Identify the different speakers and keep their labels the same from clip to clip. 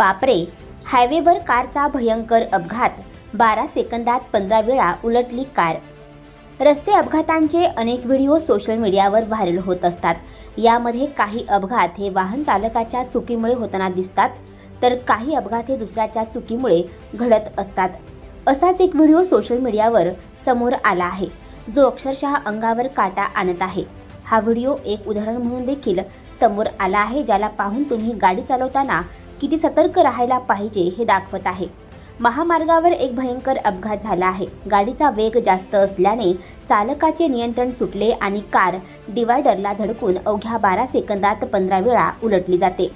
Speaker 1: बापरे हायवेवर कारचा भयंकर अपघात. बारा सेकंदात पंधरा वेळा उलटली कार. रस्ते अपघातांचे अनेक व्हिडिओ सोशल मीडियावर व्हायरल होत असतात. यामध्ये काही अपघात हे वाहन चालकाच्या चुकीमुळे होताना दिसतात तर काही अपघात हे दुसऱ्याच्या चुकीमुळे घडत असतात. असाच एक व्हिडिओ सोशल मीडियावर समोर आला आहे. जो अक्षरशः अंगावर काटा आणत आहे. हा व्हिडिओ एक उदाहरण म्हणून देखील समोर आला आहे ज्याला पाहून तुम्ही गाडी चालवताना किती सतर्क राहायला पाहिजे हे दाखवत आहे. महामार्गावर एक भयंकर अपघात झाला आहे. गाडीचा वेग जास्त असल्याने चालकाचे नियंत्रण सुटले आणि कार डिवायडरला धडकून अवघ्या बारा सेकंदात पंधरा वेळा उलटली जाते.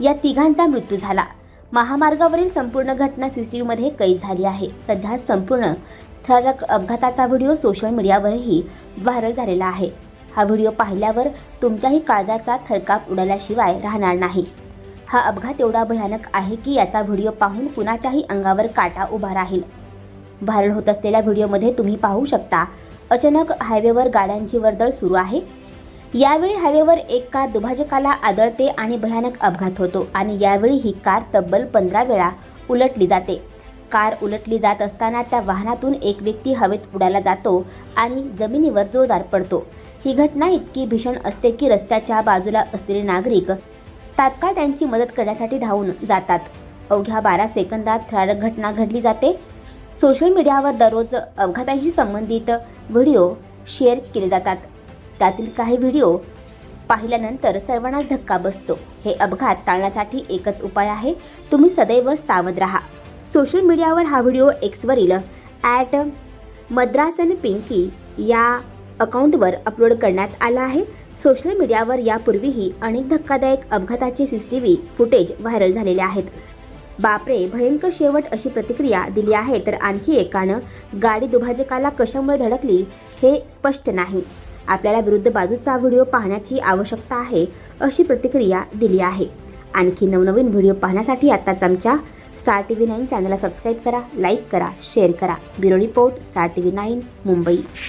Speaker 1: या तिघांचा मृत्यू झाला. महामार्गावरील संपूर्ण घटना सीसीटीव्हीमध्ये कैद झाली आहे. सध्या संपूर्ण थरक अपघाताचा व्हिडिओ सोशल मीडियावरही व्हायरल झालेला आहे. हा व्हिडिओ पाहिल्यावर तुमच्याही काळजाचा थरकाप उडाल्याशिवाय राहणार नाही. हा अपघात एवढा भयानक आहे की याचा व्हिडिओ पाहून कुणाच्याही अंगावर काटा उभा राहील. व्हायरल होत असलेल्या व्हिडिओमध्ये तुम्ही पाहू शकता अचानक हायवेवर गाड्यांची वर्दळ सुरू आहे. यावेळी हायवेवर एक कार दुभाजकाला आदळते आणि भयानक अपघात होतो आणि यावेळी ही कार तब्बल पंधरा वेळा उलटली जाते. कार उलटली जात असताना त्या वाहनातून एक व्यक्ती हवेत उडाला जातो आणि जमिनीवर जोरदार पडतो. ही घटना इतकी भीषण असते की रस्त्याच्या बाजूला असलेले नागरिक तात्काळ त्यांची मदत करण्यासाठी धावून जातात. अवघ्या बारा सेकंदात थरारक घटना घडली जाते. सोशल मीडियावर दररोज अपघाताशी संबंधित व्हिडिओ शेअर केले जातात. त्यातील काही व्हिडिओ पाहिल्यानंतर सर्वांनाच धक्का बसतो. हे अपघात टाळण्यासाठी एकच उपाय आहे. तुम्ही सदैव सावध राहा. सोशल मीडियावर हा व्हिडिओ एक्सवरील ॲट मद्रासन पिंकी या अकाउंटवर अपलोड करण्यात आला आहे. सोशल मीडियावर यापूर्वीही अनेक धक्कादायक अपघाताचे C C T V footage viral झालेले आहेत. बापरे भयंकर शेवट अशी प्रतिक्रिया दिली आहे तर आणखी एकानं गाडी दुभाजकाला कशामुळे धडकली हे स्पष्ट नाही. आपल्याला विरुद्ध बाजूचा व्हिडिओ पाहण्याची आवश्यकता आहे अशी प्रतिक्रिया दिली आहे. आणखी नवनवीन व्हिडिओ पाहण्यासाठी आत्ताच आमच्या स्टार टी व्ही नाईन चॅनलला सबस्क्राईब करा लाईक करा शेअर करा. Bureau report star T V nine Mumbai.